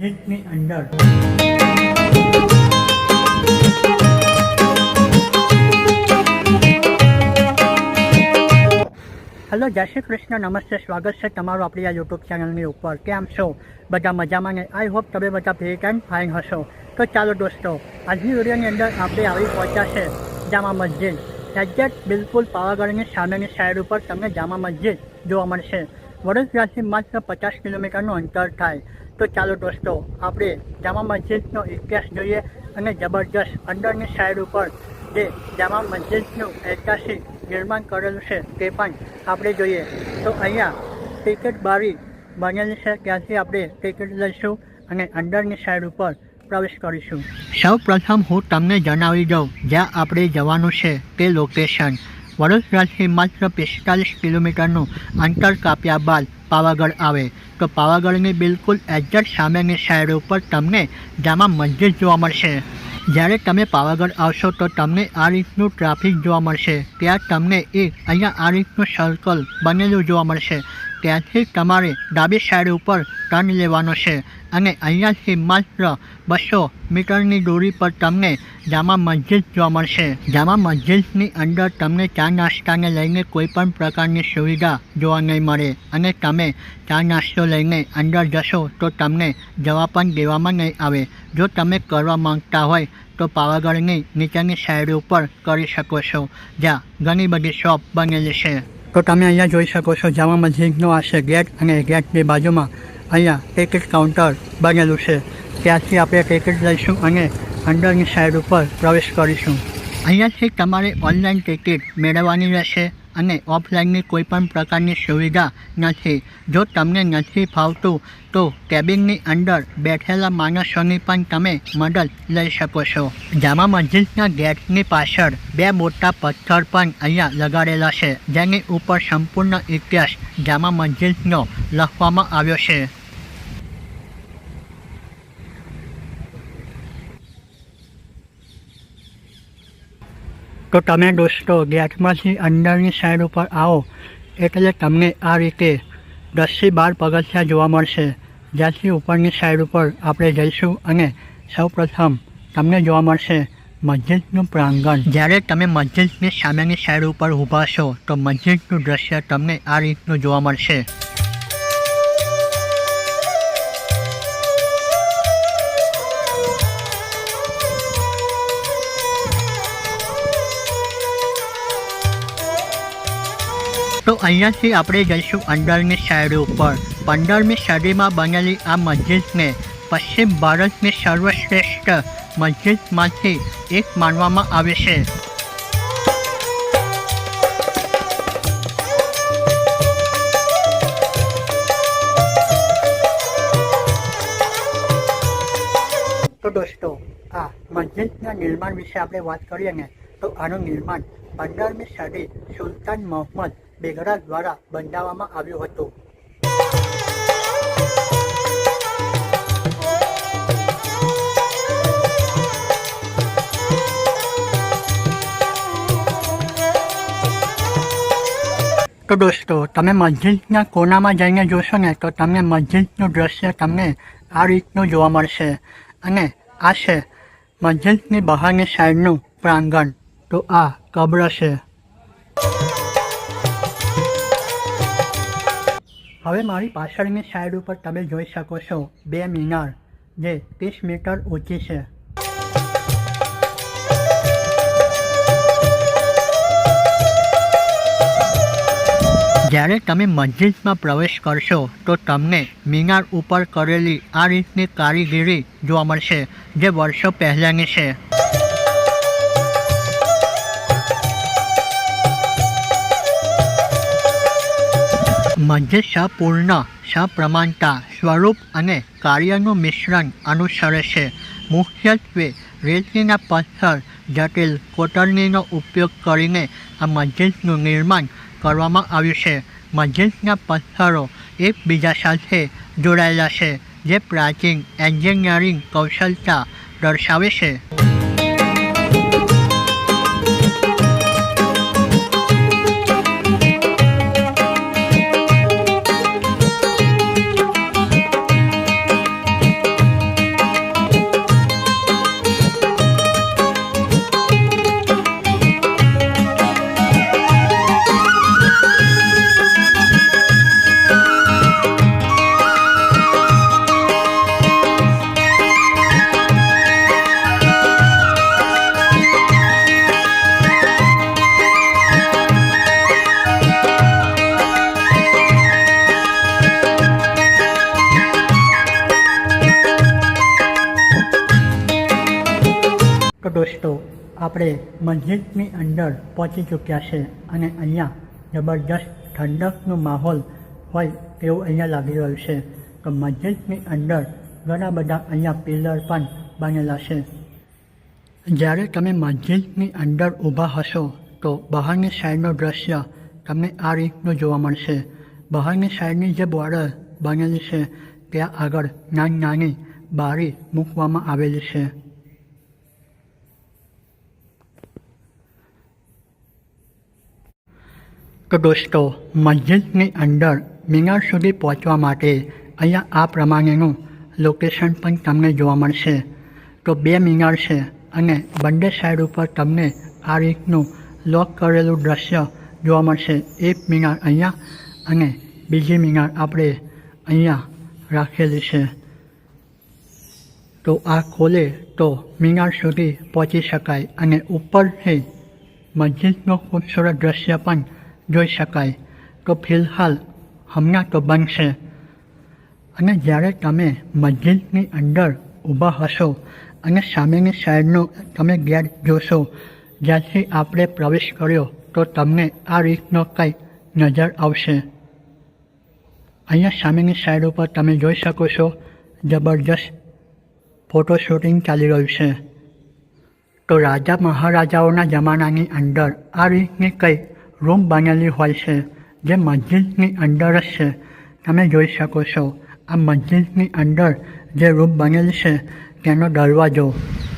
જીતની અંદર. હેલો, જય શ્રી કૃષ્ણ. નમસ્તે, સ્વાગત છે તમારું આપણી આ યુટ્યુબ ચેનલની ઉપર. કેમ છો? બધા મજામાં ને આઈ હોપ તમે બધા ફિટ એન્ડ ફાઇન હશો. તો ચાલો દોસ્તો, આજની વિડીયોની અંદર આપણે આવી પહોંચ્યા છે જામા મસ્જિદ. એક્ઝેક્ટ બિલકુલ પાવાગઢની સામેની સાઈડ ઉપર તમને જામા મસ્જિદ જોવા મળશે. વડોદરાથી માત્ર પચાસ કિલોમીટરનું અંતર થાય. તો ચાલો દોસ્તો, આપણે જામા મસ્જિદનો ઇતિહાસ જોઈએ અને જબરજસ્ત અંદરની સાઈડ ઉપર જે જામા મસ્જિદનું ઐતિહાસિક નિર્માણ કરેલું છે તે પણ આપણે જોઈએ. તો અહીંયા ટિકિટ બારી બનેલી છે, ત્યાંથી આપણે ટિકિટ લઈશું અને અંદરની સાઈડ ઉપર પ્રવેશ કરીશું. સૌ પ્રથમ હું તમને જણાવી દઉં, જ્યાં આપણે જવાનું છે તે લોકેશન વડોદરાથી માત્ર પિસ્તાલીસ કિલોમીટરનું અંતર કાપ્યા બાદ પાવાગઢ આવે. તો પાવાગઢની બિલકુલ એક્ઝેક્ટ સામેની સાઈડ ઉપર તમને જામા મસ્જિદ જોવા મળશે. જ્યારે તમે પાવાગઢ આવશો તો તમને આ રીતનું ટ્રાફિક જોવા મળશે. ત્યાં તમને એ અહીંયા આ રીતનું સર્કલ બનેલું જોવા મળશે. ત્યાંથી તમારે ડાબી સાઈડ ઉપર ટર્ન લેવાનો છે અને અહીંયાથી માત્ર બસો મીટરની દૂરી પર તમને જામા મસ્જિદ જોવા મળશે. જામા મસ્જિદની અંદર તમને ચા નાસ્તાને લઈને કોઈ પણ પ્રકારની સુવિધા જોવા નહીં મળે અને તમે ચા નાસ્તો લઈને અંદર જશો તો તમને જવા પણ દેવામાં નહીં આવે. જો તમે કરવા માંગતા હોય તો પાવાગઢની નીચેની સાઈડ ઉપર કરી શકો છો. જ્યાં ઘણી બધી શોપ બનેલી છે. તો તમે અહીંયા જોઈ શકો છો જામા મસ્જિદનો આ છે ગેટ અને ગેટની બાજુમાં અહીંયા ટિકિટ કાઉન્ટર બનેલું છે. ત્યાંથી આપણે ટિકિટ લઈશું અને અંદરની સાઈડ ઉપર પ્રવેશ કરીશું. અહીંયાથી તમારે ઓનલાઈન ટિકિટ મેળવવાની રહેશે. અને ઓફલાઈનની કોઈ પણ પ્રકારની સુવિધા નથી. જો તમને નથી ફાવતું, તો કેબિનની અંદર બેઠેલા માણસોની પણ તમે મદદ લઈ શકો છો. જામા મસ્જિદના ગેટની પાછળ બે મોટા પથ્થર પણ અહીંયા લગાડેલા છે, જેની ઉપર સંપૂર્ણ ઇતિહાસ જામા મસ્જિદનો લખવામાં આવ્યો છે. તો તમે દોસ્તો ગેટમાંથી અંદરની સાઈડ ઉપર આવો, એટલે તમને આ રીતે દસથી બાર પગથિયા જોવા મળશે. જ્યાંથી ઉપરની સાઈડ ઉપર આપણે જઈશું અને સૌપ્રથમ તમને જોવા મળશે મસ્જિદનું પ્રાંગણ. જ્યારે તમે મસ્જિદની સામેની સાઈડ ઉપર ઊભા છો, તો મસ્જિદનું દ્રશ્ય તમને આ રીતનું જોવા મળશે. તો અહીંયાથી આપણે જઈશું અંદરની સાઈડ ઉપર. પંદરમી સદીમાં બનેલી આ મસ્જિદને પશ્ચિમ ભારતની સર્વશ્રેષ્ઠ મસ્જિદમાંથી એક માનવામાં આવે છે. તો દોસ્તો, આ મસ્જિદના નિર્માણ વિશે આપણે વાત કરીએ ને, તો આનું નિર્માણ પંદરમી સદી સુલતાન મોહમ્મદ બેગડા દ્વારા બંધાવવામાં આવ્યું હતું. તો દોસ્તો, તમે મસ્જિદના કોનામાં જઈને જોશો ને, તો તમને મસ્જિદનું દ્રશ્ય તમને આ રીતનું જોવા મળશે. અને આ છે મસ્જિદની બહારની સાઈડનું પ્રાંગણ. તો આ કબ્ર છે. હવે મારી પાછળની સાઈડ ઉપર તમે જોઈ શકો છો બે મિનાર જે ત્રીસ મીટર ઊંચી છે. જ્યારે તમે મસ્જિદમાં પ્રવેશ કરશો તો તમને મિનાર ઉપર કરેલી આ રીતની કારીગીરી જોવા મળશે જે વર્ષો પહેલાંની છે. મસ્જિદ સપૂર્ણ સપ્રમાણતા સ્વરૂપ અને કાર્યનું મિશ્રણ અનુસરે છે. મુખ્યત્વે રેતીના પથ્થર, જટિલ કોતરણીનો ઉપયોગ કરીને આ મસ્જિદનું નિર્માણ કરવામાં આવ્યું છે. મસ્જિદના પથ્થરો એકબીજા સાથે જોડાયેલા છે, જે પ્રાચીન એન્જિનિયરિંગ કૌશલતા દર્શાવે છે. આપણે મસ્જિદની અંદર પહોંચી ચૂક્યા છે અને અહીંયા જબરદસ્ત ઠંડકનો માહોલ હોય તેવું અહીંયા લાગી રહ્યું છે. તો મસ્જિદની અંદર ઘણા બધા અહીંયા પિલર પણ બનેલા છે. જ્યારે તમે મસ્જિદની અંદર ઊભા હશો, તો બહારની સાઈડનું દ્રશ્ય તમને આ રીતનું જોવા મળશે. બહારની સાઈડની જે બોર્ડર બનેલી છે, ત્યાં આગળ નાની નાની બારી મૂકવામાં આવેલી છે. તો દોસ્તો મસ્જિદની અંદર મિનાર સુધી પહોંચવા માટે અહીંયા આ પ્રમાણેનું લોકેશન પણ તમને જોવા મળશે. તો બે મિનાર છે અને બંને સાઈડ ઉપર તમને આ રીતનું લોક કરેલું દ્રશ્ય જોવા મળશે. એક મિનાર અહીંયા અને બીજી મિનાર આપણે અહીંયા રાખેલી છે. તો આ ખોલે તો મિનાર સુધી પહોંચી શકાય અને ઉપરથી મસ્જિદનો ખૂબસૂરત દ્રશ્ય પણ જોઈ શકાય. તો ફિલહાલ હમણાં તો બનશે. અને જ્યારે તમે મસ્જિદની અંદર ઊભા હશો અને સામેની સાઈડનો તમે ગેટ જોશો, જ્યાંથી આપણે પ્રવેશ કર્યો, તો તમને આ રીતનો કંઈક નજર આવશે. અહીંયા સામેની સાઈડ ઉપર તમે જોઈ શકો છો, જબરજસ્ત ફોટો શૂટિંગ ચાલી રહ્યું છે. તો રાજા મહારાજાઓના જમાનાની અંદર આ રીતની કંઈક રૂમ બનેલી હોય છે જે મસ્જિદની અંદર જ છે તમે જોઈ શકો છો આ મસ્જિદની અંદર જે રૂમ બનેલી છે તેનો દરવાજો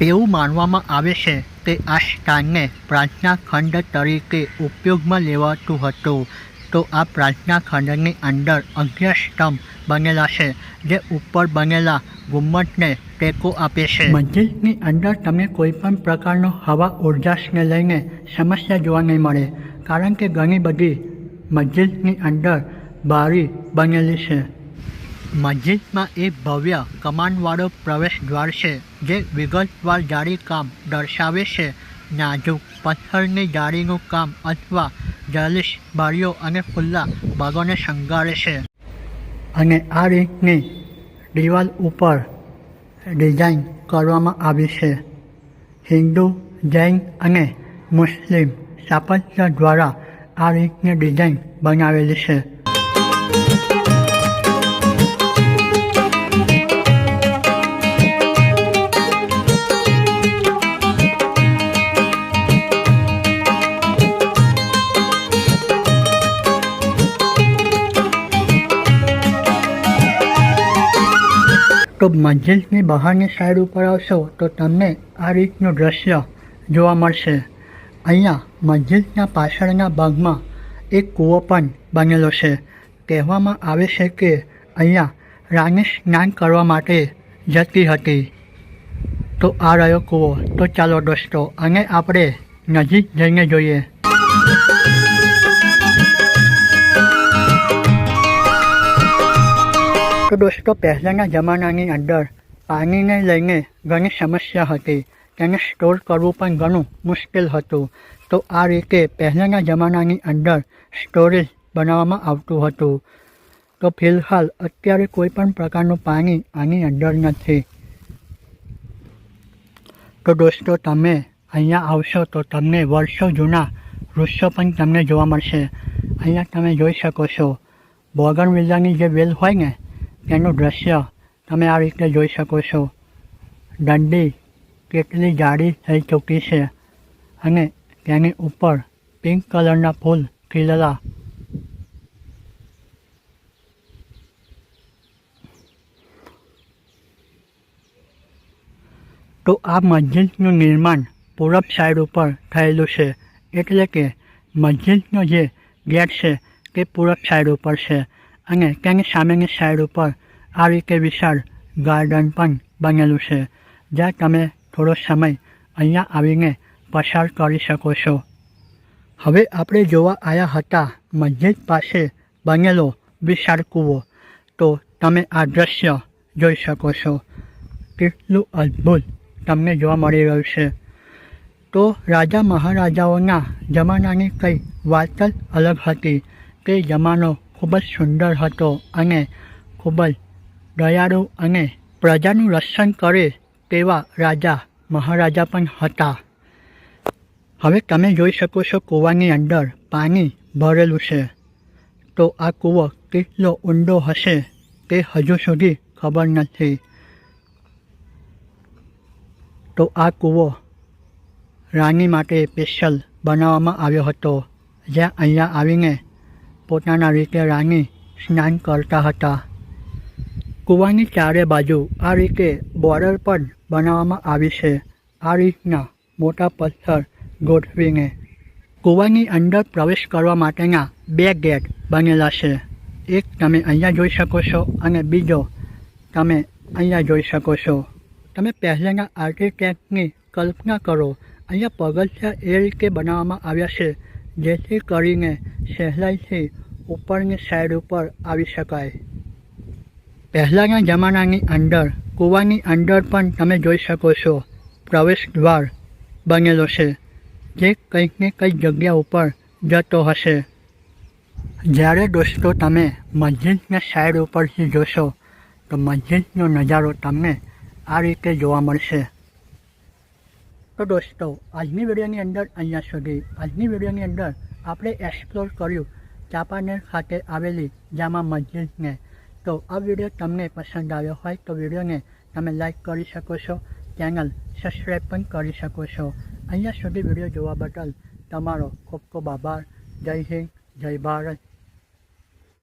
એવું માનવામાં આવે છે કે આ સ્થાનને પ્રાર્થના ખંડ તરીકે ઉપયોગમાં લેવાતું હતું તો આ પ્રાર્થના ખંડની અંદર અગિયાર સ્તંભ બનેલા છે જે ઉપર બનેલા ગુમ્મટને ટેકો આપે છે મસ્જિદની અંદર તમને કોઈ પણ પ્રકારનો હવા ઉર્જાસને લઈને સમસ્યા જોવા નહીં મળે કારણ કે ઘણી બધી મસ્જિદની અંદર બારી બનેલી છે. મસ્જિદમાં એક ભવ્ય કમાનવાળો પ્રવેશ દ્વાર છે, જે વિગતવાર જાળી કામ દર્શાવે છે. નાજુક પથ્થરની જાળીનું કામ અથવા જલિશ બારીઓ અને ખુલ્લા ભાગોને શણગારે છે. અને આ રીતની દિવાલ ઉપર ડિઝાઇન કરવામાં આવી છે. હિન્દુ, જૈન અને મુસ્લિમ સ્થાપત્ય દ્વારા આ રીતની ડિઝાઇન બનાવેલી છે. તો મસ્જિદની બહારની સાઈડ ઉપર આવશો તો તમને આ રીતનું દ્રશ્ય જોવા મળશે. અહીંયા મસ્જિદના પાછળના ભાગમાં એક કૂવો પણ બનેલો છે. કહેવામાં આવે છે કે અહીંયા રાણી સ્નાન કરવા માટે જતી હતી. તો આ રહ્યો કૂવો. તો ચાલો દોસ્તો અને આપણે નજીક જઈને જોઈએ. તો દોસ્તો, પહેલાંના જમાનાની અંદર પાણીને લઈને ઘણી સમસ્યા હતી. તેને સ્ટોર કરવું પણ ઘણું મુશ્કેલ હતું. તો આ રીતે પહેલાંના જમાનાની અંદર સ્ટોરેજ બનાવવામાં આવતું હતું. તો ફિલહાલ અત્યારે કોઈ પણ પ્રકારનું પાણી આની અંદર નથી. તો દોસ્તો, તમે અહીંયા આવશો તો તમને વર્ષો જૂના વૃક્ષો પણ તમને જોવા મળશે. અહીંયા તમે જોઈ શકો છો બોગનવિલ્લાની જે વેલ હોય ને, તેનું દ્રશ્ય તમે આ રીતે જોઈ શકો છો. દંડી કેટલી જાડી થઈ ચૂકી છે અને તેની ઉપર પિંક કલરના ફૂલ ખીલેલા. તો આ મસ્જિદનું નિર્માણ પૂરબ સાઈડ ઉપર થયેલું છે એટલે કે મસ્જિદનો જે ગેટ છે તે પૂરબ સાઈડ ઉપર છે અને તેની સામેની સાઈડ ઉપર આ રીતે વિશાળ ગાર્ડન પણ બનેલું છે. જ્યાં તમે થોડો સમય અહીંયા આવીને પસાર કરી શકો છો. હવે આપણે જોવા આવ્યા હતા મસ્જિદ પાસે બનેલો વિશાળ કૂવો. તો તમે આ દ્રશ્ય જોઈ શકો છો. કેટલું અદ્ભુત તમને જોવા મળી રહ્યું છે. તો રાજા મહારાજાઓના જમાનાની કંઈ વાત જ અલગ હતી. તે જમાનો ખૂબ જ સુંદર હતો અને ખૂબ જ દયાળુ અને પ્રજાનું રક્ષણ કરે તેવા રાજા, મહારાજા પણ હતા. હવે તમે જોઈ શકો છો કૂવાની અંદર પાણી ભરેલું છે. તો આ કૂવો કેટલો ઊંડો હશે તે હજુ સુધી ખબર નથી. તો આ કૂવો રાની માટે સ્પેશિયલ બનાવવામાં આવ્યો હતો. જ્યાં અહીંયા આવીને પોતાના રીતે રાની સ્નાન કરતા હતા. કૂવાની ચારે બાજુ આ રીતે બોર્ડર પણ બનાવવામાં આવી છે. આ રીતના મોટા પથ્થર ગોઠવીને કૂવાની અંદર પ્રવેશ કરવા માટેના બે ગેટ બનેલા છે. એક તમે અહીંયા જોઈ શકો છો અને બીજો તમે અહીંયા જોઈ શકો છો. તમે પહેલાંના આર્કિટેક્ટની કલ્પના કરો, અહીંયા પગથિયા એ રીતે બનાવવામાં આવ્યા છે, જેથી કરીને સહેલાઈથી ઉપરની સાઈડ ઉપર આવી શકાય. પહેલાંના જમાનાની અંદર કૂવાની અંદર પણ તમે જોઈ શકો છો પ્રવેશ દ્વાર બનેલો છે, જે કંઈક ને કંઈક જગ્યા ઉપર જતો હશે. જ્યારે દોસ્તો તમે મસ્જિદના સાઈડ ઉપરથી જોશો, તો મસ્જિદનો નજારો તમને આ રીતે જોવા મળશે. તો દોસ્તો, આજની વિડીયોની અંદર અહીંયા સુધી. આજની વિડીયોની અંદર આપણે એક્સપ્લોર કર્યું ચાંપાનેર ખાતે આવેલી જામા મસ્જિદને. તો આ વીડિયો તમને પસંદ આવ્યો હોય તો વિડીયોને તમે લાઈક કરી શકો છો, ચેનલ સબસ્ક્રાઈબ પણ કરી શકો છો. અહીંયા સુધી વીડિયો જોવા બદલ તમારો ખૂબ ખૂબ આભાર. જય હિન્દ, જય ભારત.